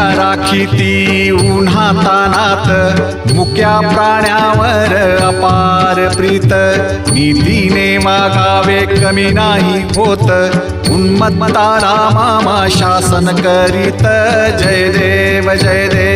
देव राखी ती उन्हातानात मुक्या प्राण्यावर अपार प्रीत. नीतीने मागावे कमी नाही होत उन्मत्ताला मामा शासन करीत. जय देव जय देव.